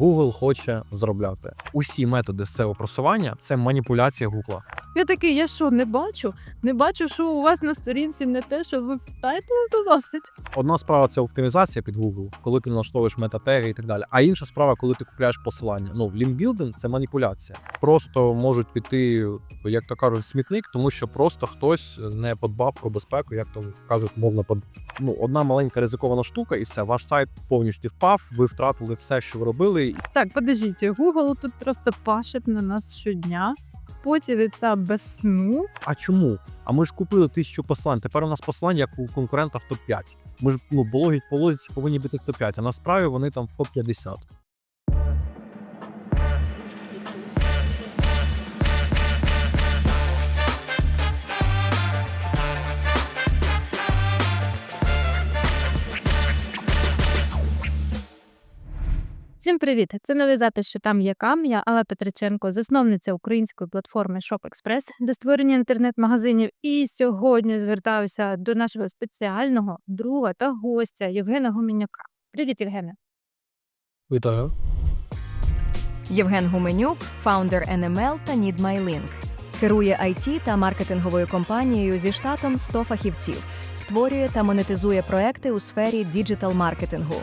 Google хоче заробляти. Усі методи SEO просування це маніпуляція Google. Я такий, я що, не бачу? Не бачу, що у вас на сторінці не те, що ви в тайтлі заносить. Одна справа це оптимізація під Google, коли ти налаштовуєш метатеги і так далі. А інша справа, коли ти купляєш посилання. Ну, лінкбілдинг – це маніпуляція. Просто можуть піти, як то кажуть, смітник, тому що просто хтось не подбав про безпеку, як то кажуть, мовно под... ну, одна маленька ризикована штука, і все, ваш сайт повністю впав. Ви втратили все, що ви робили. Так, подождіть, Google тут просто пашить на нас щодня. Потілиться без сну. А чому? А ми ж купили тисячу послань. Тепер у нас послань як у конкурента в топ 5 Ми ж ну по логіці повинні бути в топ 5 а насправді вони там в топ 50 Всім привіт! Це новий запис, що там є кам'я, Алла Петриченко, засновниця української платформи ShopExpress, де створення інтернет-магазинів. І сьогодні звертаюся до нашого спеціального друга та гостя Євгена Гуменюка. Привіт, Євгене! Вітаю. Євген Гуменюк, фаундер NML та Need My Керує IT та маркетинговою компанією зі штатом 100 фахівців, створює та монетизує проекти у сфері діджитал-маркетингу.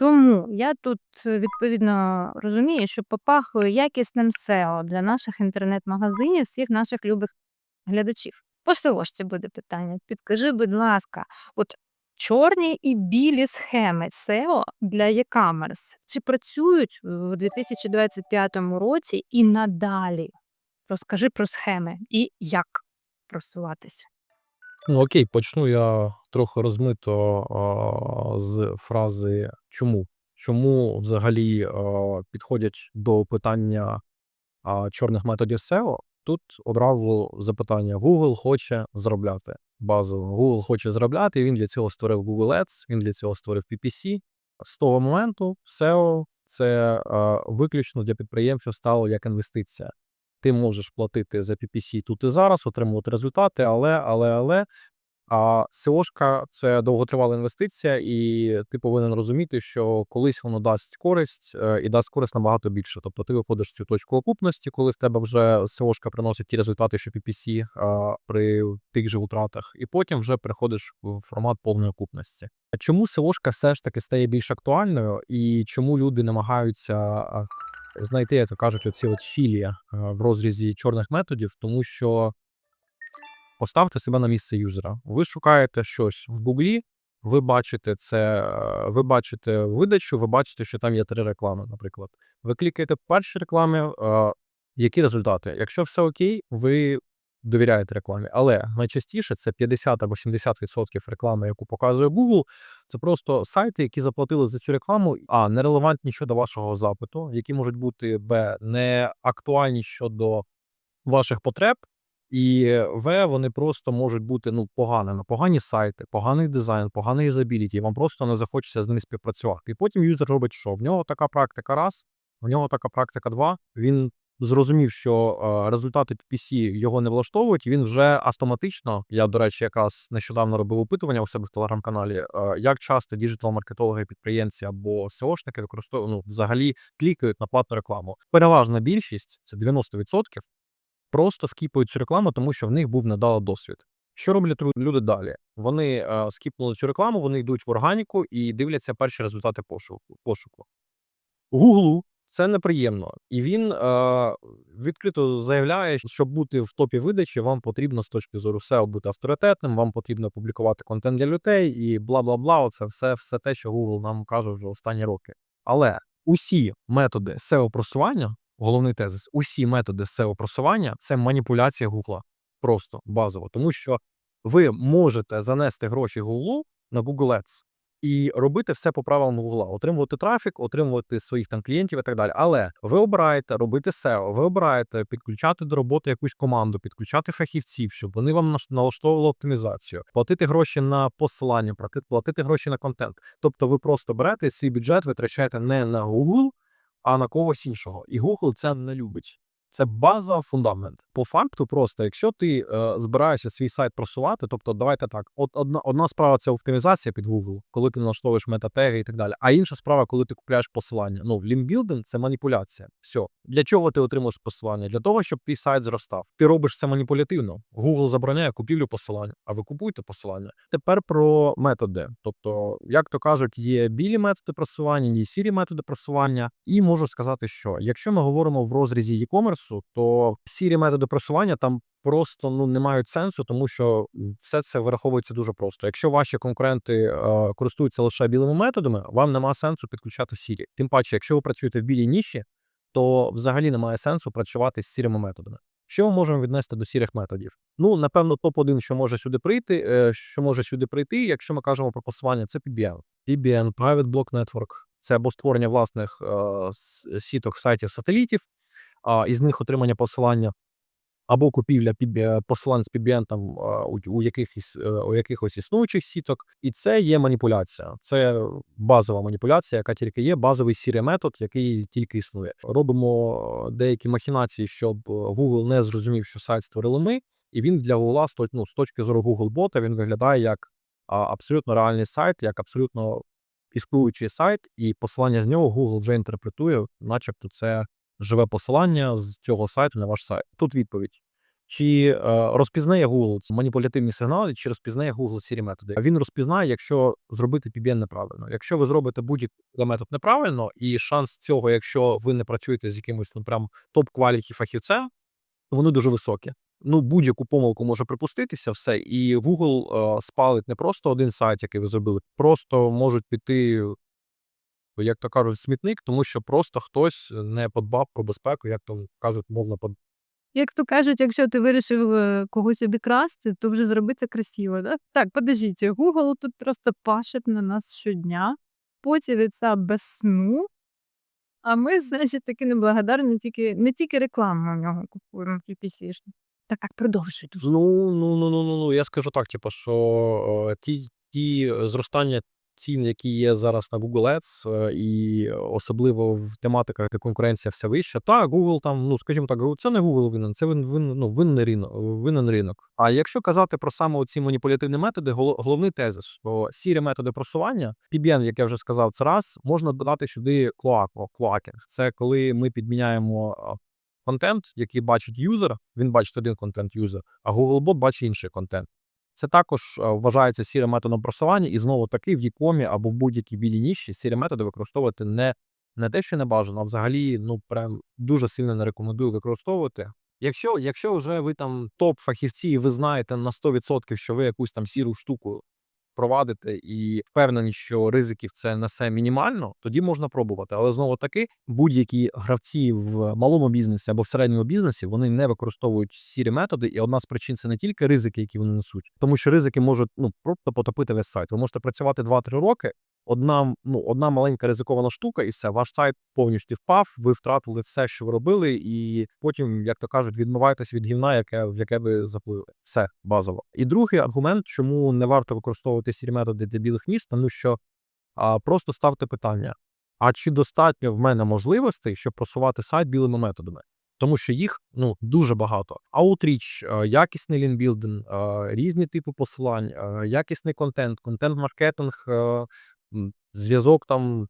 Тому я тут е, відповідно розумію, що попахує якісним SEO для наших інтернет-магазинів, всіх наших любих глядачів. По СОшці буде питання. Підкажи, будь ласка, от чорні і білі схеми SEO для e-commerce чи працюють у 2025 році і надалі? Розкажи про схеми і як просуватися. Ну окей, почну я трохи розмито а, з фрази чому? Чому взагалі а, підходять до питання а, чорних методів SEO? Тут одразу запитання: Google хоче заробляти базово. Google хоче заробляти. Він для цього створив Google Ads, він для цього створив PPC. З того моменту SEO це а, виключно для підприємців стало як інвестиція. Ти можеш платити за PPC тут і зараз, отримувати результати, але, але, але. А SEOшка – це довготривала інвестиція, і ти повинен розуміти, що колись воно дасть користь е, і дасть користь набагато більше. Тобто ти виходиш в цю точку окупності, коли в тебе вже SEOшка приносить ті результати, що PPC а, при тих же втратах, і потім вже переходиш в формат повної окупності. Чому SEOшка все ж таки стає більш актуальною, і чому люди намагаються знайти, як то кажуть, оці от філії е, в розрізі чорних методів, тому що поставте себе на місце юзера. Ви шукаєте щось в Гуглі, ви бачите це, е, ви бачите видачу, ви бачите, що там є три реклами, наприклад. Ви клікаєте перші реклами. е, які результати? Якщо все окей, ви довіряєте рекламі. Але найчастіше це 50 або 70% реклами, яку показує Google. Це просто сайти, які заплатили за цю рекламу, а нерелевантні щодо вашого запиту, які можуть бути б не актуальні щодо ваших потреб. І В, вони просто можуть бути ну поганими. Погані сайти, поганий дизайн, поганий юзабіліті. Вам просто не захочеться з ними співпрацювати. І потім юзер робить що? В нього така практика раз, в нього така практика два. Він зрозумів, що е, результати PPC його не влаштовують. Він вже автоматично. Я, до речі, якраз нещодавно робив опитування у себе в телеграм-каналі. е, Як часто діджитал-маркетологи, підприємці або SEOшники використовують ну, взагалі клікають на платну рекламу. Переважна більшість це 90%, просто скіпують цю рекламу, тому що в них був недалий досвід. Що роблять люди далі? Вони е, скіпнули цю рекламу, вони йдуть в органіку і дивляться перші результати пошуку. пошуку. Гуглу це неприємно, і він е, відкрито заявляє, що щоб бути в топі видачі, вам потрібно з точки зору SEO бути авторитетним, вам потрібно публікувати контент для людей і бла бла бла. Оце все, все те, що Google нам каже вже останні роки. Але усі методи SEO просування, головний тезис, усі методи SEO просування це маніпуляція Гугла. Просто базово, тому що ви можете занести гроші Гуглу на Google Ads і робити все по правилам Гугла, отримувати трафік, отримувати своїх там клієнтів і так далі. Але ви обираєте робити SEO, ви обираєте підключати до роботи якусь команду, підключати фахівців, щоб вони вам налаштовували оптимізацію, платити гроші на посилання, платити гроші на контент. Тобто ви просто берете свій бюджет, витрачаєте не на Google, а на когось іншого. І Google це не любить. Це база, фундамент. По факту, просто якщо ти е, збираєшся свій сайт просувати, тобто давайте так, от одна, одна справа це оптимізація під Google, коли ти налаштовуєш метатеги і так далі. А інша справа, коли ти купляєш посилання. Ну, лінкбілдинг – це маніпуляція. Все. Для чого ти отримуєш посилання? Для того, щоб твій сайт зростав. Ти робиш це маніпулятивно. Google забороняє купівлю посилання, а ви купуєте посилання. Тепер про методи. Тобто, як то кажуть, є білі методи просування, є сірі методи просування. І можу сказати, що якщо ми говоримо в розрізі e-commerce, то сірі методи просування там просто ну не мають сенсу, тому що все це вираховується дуже просто. Якщо ваші конкуренти е, користуються лише білими методами, вам нема сенсу підключати сірі. Тим паче, якщо ви працюєте в білій ніші, то взагалі немає сенсу працювати з сірими методами. Що ми можемо віднести до сірих методів? Ну, напевно, топ-1, що може сюди прийти, е, що може сюди прийти, якщо ми кажемо про посилання, це PBN. PBN, Private Block Network. Це або створення власних е, сіток сайтів сателітів, а із них отримання посилання, або купівля PB, посилань з а, у, якихось, е, у якихось існуючих сіток. І це є маніпуляція. Це базова маніпуляція, яка тільки є, базовий сірий метод, який тільки існує. Робимо е, деякі махінації, щоб е, Google не зрозумів, що сайт створили ми, і він для Google ну, з точки зору Google-бота він виглядає як абсолютно реальний сайт, як абсолютно існуючий сайт, і посилання з нього Google вже інтерпретує, начебто це живе посилання з цього сайту на ваш сайт. Тут відповідь. Чи е, розпізнає Google маніпулятивні сигнали, чи розпізнає Google сірі методи? Він розпізнає, якщо зробити PBN неправильно. Якщо ви зробите будь-який метод неправильно, і шанс цього, якщо ви не працюєте з якимось ну прям топ-кваліті фахівцем, вони дуже високі. Ну, будь-яку помилку може припуститися, все, і Google е, спалить не просто один сайт, який ви зробили, просто можуть піти, як то кажуть, смітник, тому що просто хтось не подбав про безпеку, як то кажуть, можна под... Як то кажуть, якщо ти вирішив е, когось обікрасти, то вже зроби це красиво. Да? Так, подождіть, Google тут просто пашить на нас щодня, потілиться без сну. А ми, значить, такі неблагодарні, тільки, не тільки рекламу в нього купуємо PPC. Так, так, продовжуй дуже. Ну, ну, ну, ну, ну, ну, я скажу так, типу, що е, ті, ті зростання цін, які є зараз на Google Ads, е, і особливо в тематиках, де конкуренція все вища, та Google там, ну скажімо так, це не Google винен, це вин, вин, ну, винен ринок, винен ринок. А якщо казати про саме ці маніпулятивні методи, голо- головний тезис, що сірі методи просування, PBN, як я вже сказав, це раз, можна додати сюди клоаку, клоакінг. Це коли ми підміняємо контент, який бачить юзер, він бачить один контент юзер, а Googlebot бачить інший контент. Це також вважається сірим методом просування, і знову таки в Якомі або в будь-якій білій ніші сірі методи використовувати не, не те, що не бажано, а взагалі ну прям дуже сильно не рекомендую використовувати. Якщо, якщо вже ви там топ-фахівці, і ви знаєте на 100%, що ви якусь там сіру штуку провадите і впевнені, що ризиків це несе мінімально, тоді можна пробувати. Але знову таки, будь-які гравці в малому бізнесі або в середньому бізнесі вони не використовують сірі методи. І одна з причин це не тільки ризики, які вони несуть, тому що ризики можуть ну просто потопити весь сайт. Ви можете працювати 2-3 роки. Одна ну одна маленька ризикована штука, і все, ваш сайт повністю впав. Ви втратили все, що ви робили, і потім, як то кажуть, відмиваєтесь від гівна, яке в яке ви заплили. Все базово. І другий аргумент, чому не варто використовувати сірі методи для білих міст, тому що а, просто ставте питання: а чи достатньо в мене можливостей, щоб просувати сайт білими методами? Тому що їх ну дуже багато. Аутріч, е, якісний лінбілдинг, е, різні типи посилань, е, якісний контент, контент-маркетинг, зв'язок там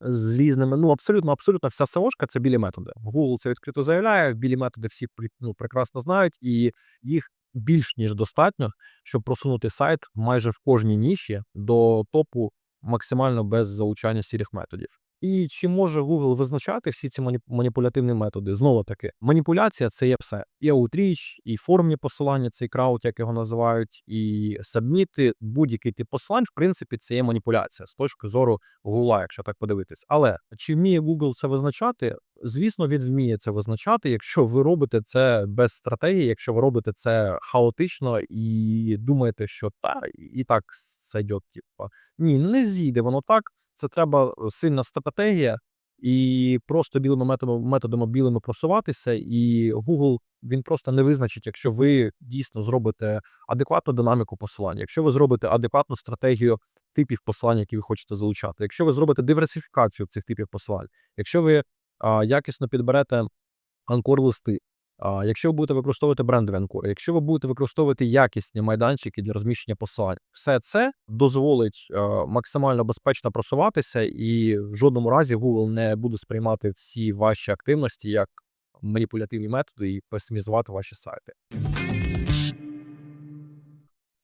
з різними. Ну абсолютно, абсолютно вся СОшка це білі методи. Google це відкрито заявляє. Білі методи всі ну, прекрасно знають, і їх більш ніж достатньо, щоб просунути сайт майже в кожній ніші до топу максимально без залучання сірих методів. І чи може Google визначати всі ці мані- маніпулятивні методи? Знову таки, маніпуляція це є все. І аутріч, і формні посилання, цей крауд, як його називають, і сабміти, будь-який тип посилань, в принципі, це є маніпуляція з точки зору Google, якщо так подивитись. Але чи вміє Google це визначати? Звісно, він вміє це визначати, якщо ви робите це без стратегії, якщо ви робите це хаотично і думаєте, що та і так сойде, типа. Ні, не зійде воно так. Це треба сильна стратегія і просто білими методами, методами білими просуватися. І Google він просто не визначить, якщо ви дійсно зробите адекватну динаміку посилання, якщо ви зробите адекватну стратегію типів посилань, які ви хочете залучати, якщо ви зробите диверсифікацію цих типів посилань, якщо ви якісно підберете анкор-листи, якщо ви будете використовувати брендові анкори, якщо ви будете використовувати якісні майданчики для розміщення посилань, все це дозволить максимально безпечно просуватися, і в жодному разі Google не буде сприймати всі ваші активності як маніпулятивні методи і песимізувати ваші сайти.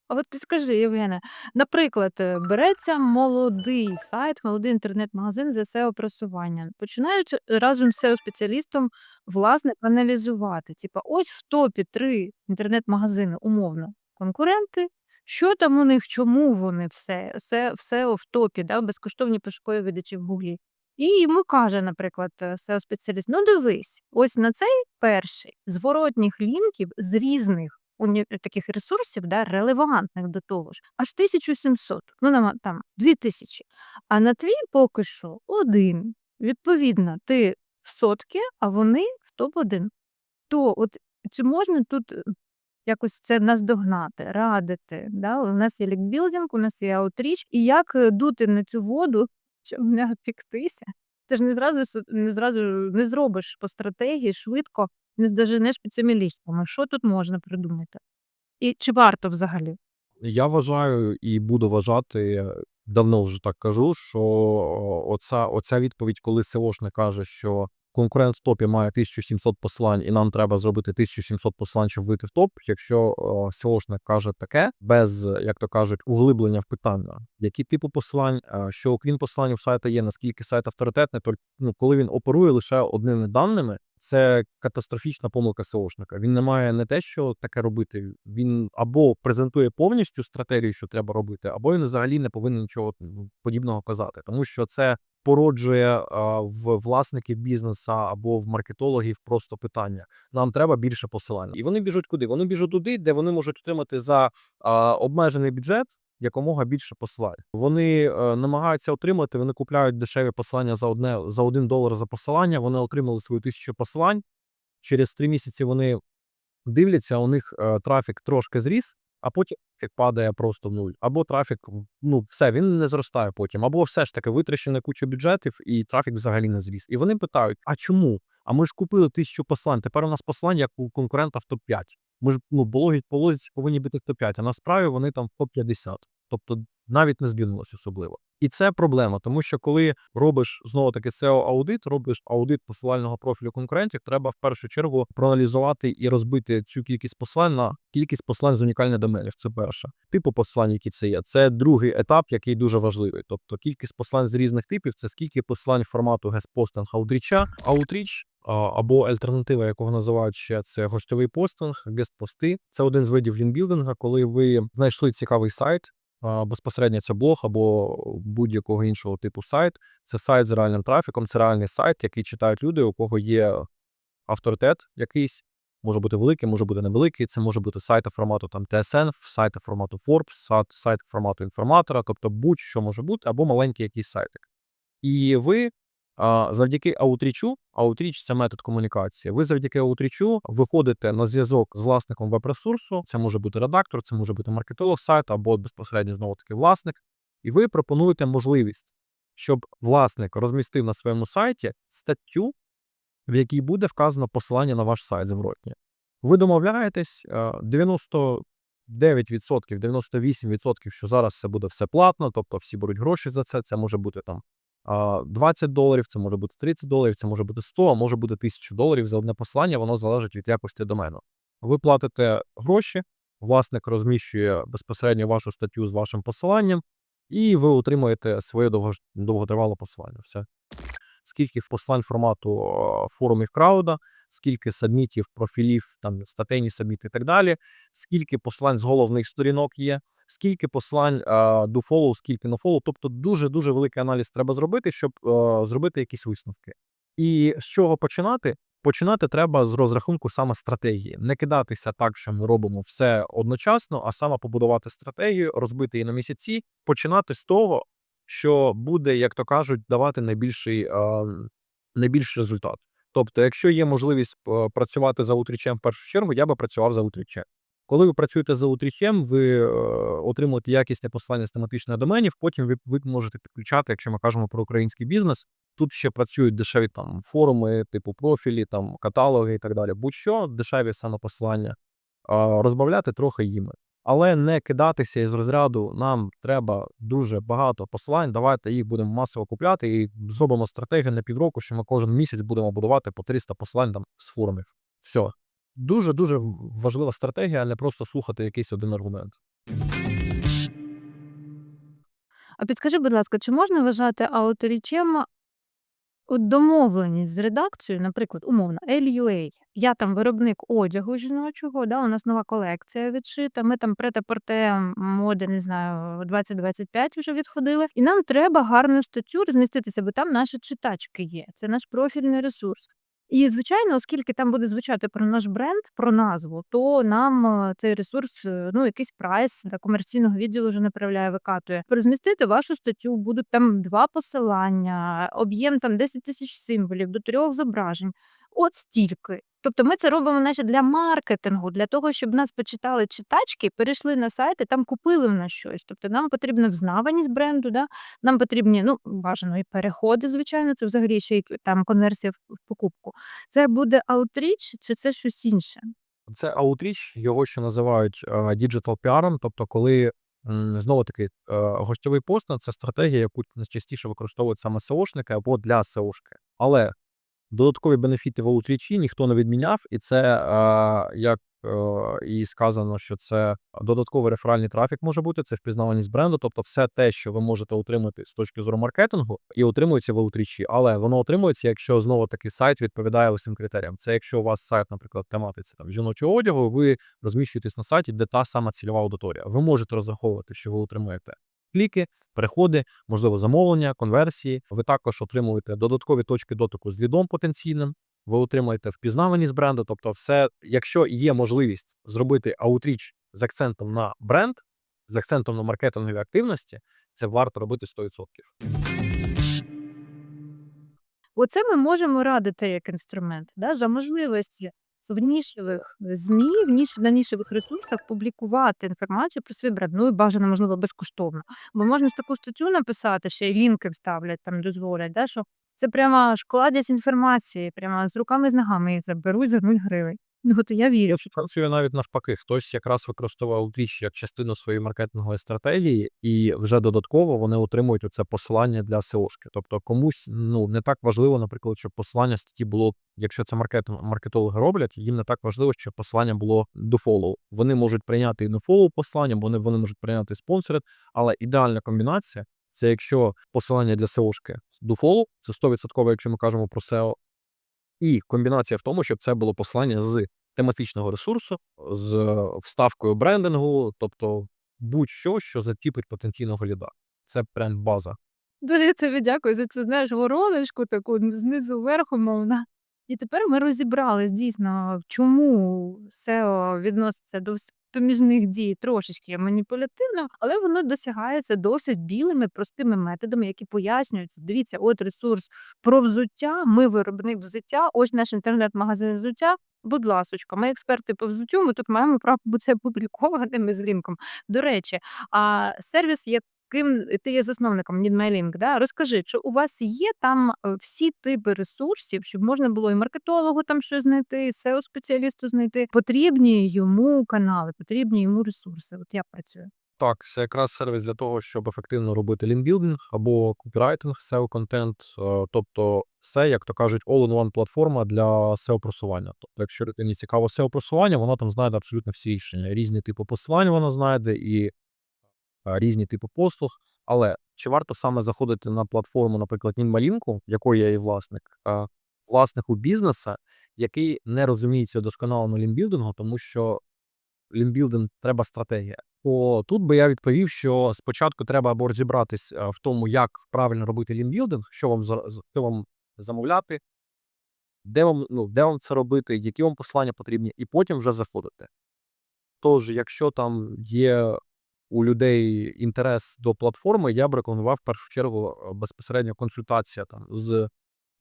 А от ти скажи, Євгене, наприклад, е, береться молодий сайт, молодий інтернет-магазин з SEO-просування. Починають разом з SEO-спеціалістом власник аналізувати. Типа, ось в топі три інтернет-магазини, умовно, конкуренти. Що там у них, чому вони все, все, все в топі, да, безкоштовні пошукові видачі в Гуглі. І йому каже, наприклад, е, SEO-спеціаліст: ну дивись, ось на цей перший зворотніх лінків з різних уні... таких ресурсів, да, релевантних до того ж, аж 1700, ну там 2000. А на твій поки що один. Відповідно, ти в сотки, а вони в топ-1. То от чи можна тут е, якось це наздогнати, радити? Да? У нас є лікбілдинг, у нас є аутріч, і як е, дути на цю воду, щоб не опіктися? Це ж не зразу не зразу не зробиш по стратегії швидко, не здоженеш під цими лічками. Що тут можна придумати? І чи варто взагалі? Я вважаю і буду вважати, е, давно вже так кажу, що оця, оця відповідь, коли SEOшник каже, що конкурент в топі має 1700 посилань, і нам треба зробити 1700 посилань, щоб вийти в топ. Якщо о, SEOшник каже таке, без, як то кажуть, углиблення в питання, які типи посилань, е, що окрім посилань у сайта є, наскільки сайт авторитетний, то ну, коли він оперує лише одними даними, це катастрофічна помилка SEOшника. Він не має не те, що таке робити. Він або презентує повністю стратегію, що треба робити, або він взагалі не повинен нічого ну, подібного казати, тому що це породжує в власників бізнесу або в маркетологів просто питання. Нам треба більше посилань. І вони біжуть куди? Вони біжуть туди, де вони можуть отримати за обмежений бюджет. Якомога більше посилань. Вони е, намагаються отримати, вони купляють дешеві посилання за одне за один долар за посилання. Вони отримали свою тисячу посилань. Через три місяці вони дивляться, у них е, трафік трошки зріс, а потім падає просто в нуль. Або трафік, ну все, він не зростає потім, або все ж таки витрачено кучу бюджетів, і трафік взагалі не зріс. І вони питають: а чому? А ми ж купили тисячу посилань. Тепер у нас посилань як у конкурента в топ-5. Ми ж ну, по логіці, по повинні бути в топ-5, а насправді вони там в топ-50. Тобто навіть не здвинулось особливо. І це проблема, тому що коли робиш знову таки SEO-аудит, робиш аудит посилального профілю конкурентів, треба в першу чергу проаналізувати і розбити цю кількість посилань на кількість посилань з унікальних доменів. Це перше. Типу посилань, які це є. Це другий етап, який дуже важливий. Тобто кількість посилань з різних типів це скільки посилань формату гест-постинг аутріча, аутріч. Або альтернатива, якого називають ще це гостьовий постинг, гест-пости. Це один з видів лінбілдинга, коли ви знайшли цікавий сайт, безпосередньо це блог або будь-якого іншого типу сайт. Це сайт з реальним трафіком, це реальний сайт, який читають люди, у кого є авторитет якийсь. Може бути великий, може бути невеликий. Це може бути сайти формату там TSN, сайти формату Forbes, сайт, сайт формату інформатора, тобто будь-що може бути, або маленький якийсь сайтик. І ви завдяки аутрічу, аутріч це метод комунікації. Ви завдяки аутрічу виходите на зв'язок з власником веб-ресурсу. Це може бути редактор, це може бути маркетолог сайту або безпосередньо знову таки власник. І ви пропонуєте можливість, щоб власник розмістив на своєму сайті статтю, в якій буде вказано посилання на ваш сайт зворотнє. Ви домовляєтесь е, 99%, 98%, що зараз це буде все платно, тобто всі беруть гроші за це. Це може бути там 20 доларів, це може бути 30 доларів, це може бути 100, а може бути 1000 доларів за одне посилання, воно залежить від якості домену. Ви платите гроші, власник розміщує безпосередньо вашу статтю з вашим посиланням, і ви отримуєте своє довготривале посилання. Все. Скільки в посилань формату форумів крауда, скільки сабмітів, профілів, там статейні сабміти і так далі, скільки посилань з головних сторінок є, скільки посилань е, до follow, скільки на follow. Тобто дуже дуже великий аналіз треба зробити, щоб зробити якісь висновки. І з чого починати? Починати треба з розрахунку саме стратегії, не кидатися так, що ми робимо все одночасно, а саме побудувати стратегію, розбити її на місяці, починати з того, що буде, як то кажуть, давати найбільший, найбільший результат. Тобто, якщо є можливість працювати за утрічем в першу чергу, я би працював за утрічем. Коли ви працюєте за утрічем, ви е, отримуєте якісне посилання з тематичних доменів, потім ви, ви можете підключати, якщо ми кажемо про український бізнес, Тут ще працюють дешеві там форуми, типу профілі, там каталоги і так далі. Будь-що дешеві самопосилання, а, розбавляти трохи їми. Але не кидатися із розряду нам треба дуже багато посилань. Давайте їх будемо масово купляти і зробимо стратегію на півроку, що ми кожен місяць будемо будувати по 300 посилань там з форумів. Все. Дуже дуже важлива стратегія, а не просто слухати якийсь один аргумент. А підскажи, будь ласка, чи можна вважати ауторічем от домовленість з редакцією, наприклад, умовно, LUA. Я там виробник одягу жіночого, да, у нас нова колекція відшита. Ми там прете-порте моди, не знаю, 2025 вже відходили. І нам треба гарну статтю розміститися, бо там наші читачки є. Це наш профільний ресурс. І, звичайно, оскільки там буде звучати про наш бренд, про назву, то нам е, цей ресурс, е, ну якийсь прайс для комерційного відділу вже направляє, викатує. Розмістити вашу статтю, будуть там два посилання, об'єм там 10 тисяч символів до трьох зображень. От стільки. Тобто ми це робимо наче для маркетингу, для того, щоб нас почитали читачки, перейшли на сайт і там купили в нас щось. Тобто нам потрібна взнаваність бренду, да? нам потрібні, ну, бажано і переходи, звичайно, це взагалі ще й там конверсія в покупку. Це буде аутріч чи це щось інше? Це аутріч, його ще називають діджитал піаром, тобто, коли знову таки е, гостьовий пост це стратегія, яку найчастіше використовують саме SEOшники або для SEOшки. Але додаткові бенефіти в аутрічі ніхто не відміняв, і це як е, і сказано, що це додатковий реферальний трафік може бути, це впізнаваність бренду, тобто все те, що ви можете отримати з точки зору маркетингу, і отримується в аутрічі, але воно отримується, якщо знову таки сайт відповідає усім критеріям. Це якщо у вас сайт, наприклад, тематиці там жіночого одягу, ви розміщуєтесь на сайті, де та сама цільова аудиторія. Ви можете розраховувати, що ви отримуєте кліки, переходи, можливо, замовлення, конверсії. Ви також отримуєте додаткові точки дотику з лідом потенційним. Ви отримаєте впізнаваність бренду, тобто, все, якщо є можливість зробити аутріч з акцентом на бренд, з акцентом на маркетингові активності, це варто робити 100%. Оце ми можемо радити як інструмент, да, за можливості в нішевих ЗМІ, в ніш, на нішевих ресурсах публікувати інформацію про свій бренд. Ну і бажано, можливо, безкоштовно. Бо можна ж таку статтю написати, ще й лінки вставлять, там дозволять, да, що це прямо ж кладязь інформації, прямо з руками з ногами їх заберуть за 0 гривень. Ну, от я вірю, що Працює навіть навпаки. Хтось якраз використовує аутріч як частину своєї маркетингової стратегії, і вже додатково вони отримують оце посилання для SEOшки. Тобто комусь ну не так важливо, наприклад, щоб посилання статті було, якщо це маркетинг, маркетологи роблять, їм не так важливо, щоб посилання було до фоллоу. Вони можуть прийняти і до фоллоу посилання, бо вони, вони можуть прийняти спонсорит, але ідеальна комбінація це якщо посилання для SEOшки до фоллоу, це 100%, якщо ми кажемо про SEO, і комбінація в тому, щоб це було послання з тематичного ресурсу, з е, вставкою брендингу, тобто будь-що, що затіпить потенційного ліда. Це прям база. Дуже тобі дякую за цю знаєш вороночку таку знизу вверху, мовна. І тепер ми розібрались дійсно, чому SEO відноситься до поміжних дій трошечки маніпулятивно, але воно досягається досить білими, простими методами, які пояснюються. Дивіться, от ресурс про взуття. Ми виробник взуття. Ось наш інтернет-магазин взуття. Будь ласочка, ми експерти по взуттю. Ми тут маємо право бути опублікованими з лінком. До речі, а сервіс, яким ти є засновником NeedMyLink, да? розкажи, чи у вас є там е, всі типи ресурсів, щоб можна було і маркетологу там щось знайти, і SEO-спеціалісту знайти. Потрібні йому канали, потрібні йому ресурси. От я працюю. Так, це якраз сервіс для того, щоб ефективно робити лінбілдинг або копірайтинг, SEO-контент, е, тобто все, як то кажуть, all-in-one платформа для SEO-просування. Тобто, якщо людині цікаво SEO-просування, вона там знайде абсолютно всі рішення. Різні типи посилань вона знайде і е, різні типи послуг. Але чи варто саме заходити на платформу, наприклад, Нінмалінку, якої я є власник, власнику бізнеса, який не розуміється досконало на лінбілдингу, тому що лінбілдинг треба стратегія. То тут би я відповів, що спочатку треба або розібратись в тому, як правильно робити лінбілдинг, що вам що вам замовляти, де вам, ну, де вам це робити, які вам послання потрібні, і потім вже заходити. Тож, якщо там є у людей інтерес до платформи, я б рекомендував в першу чергу безпосередньо консультація там з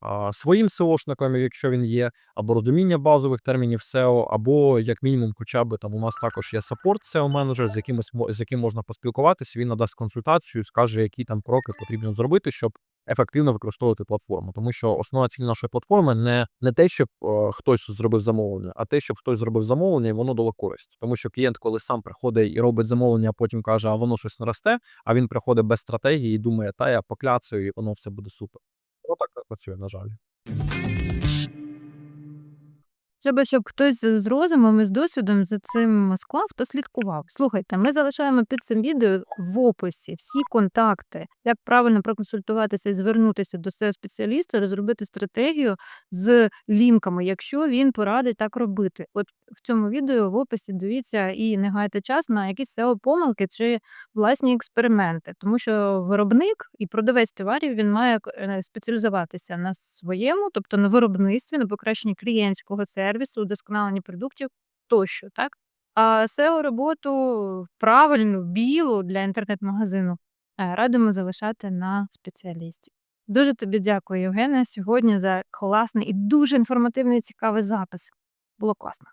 а, своїм SEOшником, якщо він є, або розуміння базових термінів SEO, або як мінімум, хоча б там у нас також є саппорт SEO менеджер, з якимось мо- з яким можна поспілкуватися. Він надасть консультацію, скаже, які там кроки потрібно зробити, щоб ефективно використовувати платформу. Тому що основна ціль нашої платформи не, не те, щоб е, хтось зробив замовлення, а те, щоб хтось зробив замовлення, і воно дало користь. Тому що клієнт, коли сам приходить і робить замовлення, а потім каже, а воно щось не росте, а він приходить без стратегії і думає, та я покляцаю, і воно все буде супер. Отак так працює, на жаль. Треба, щоб хтось з розумом і з досвідом за цим склав та слідкував. Слухайте, ми залишаємо під цим відео в описі всі контакти, як правильно проконсультуватися і звернутися до seo спеціаліста, розробити стратегію з лінками, якщо він порадить так робити. От в цьому відео в описі дивіться і не гайте час на якісь seo помилки чи власні експерименти, тому що виробник і продавець товарів він має е, спеціалізуватися на своєму, тобто на виробництві, на покращенні клієнтського сервісу, удосконаленні продуктів тощо, так? А SEO роботу правильну, білу для інтернет-магазину е, радимо залишати на спеціалістів. Дуже тобі дякую, Євгене, сьогодні за класний і дуже інформативний цікавий запис. Було класно.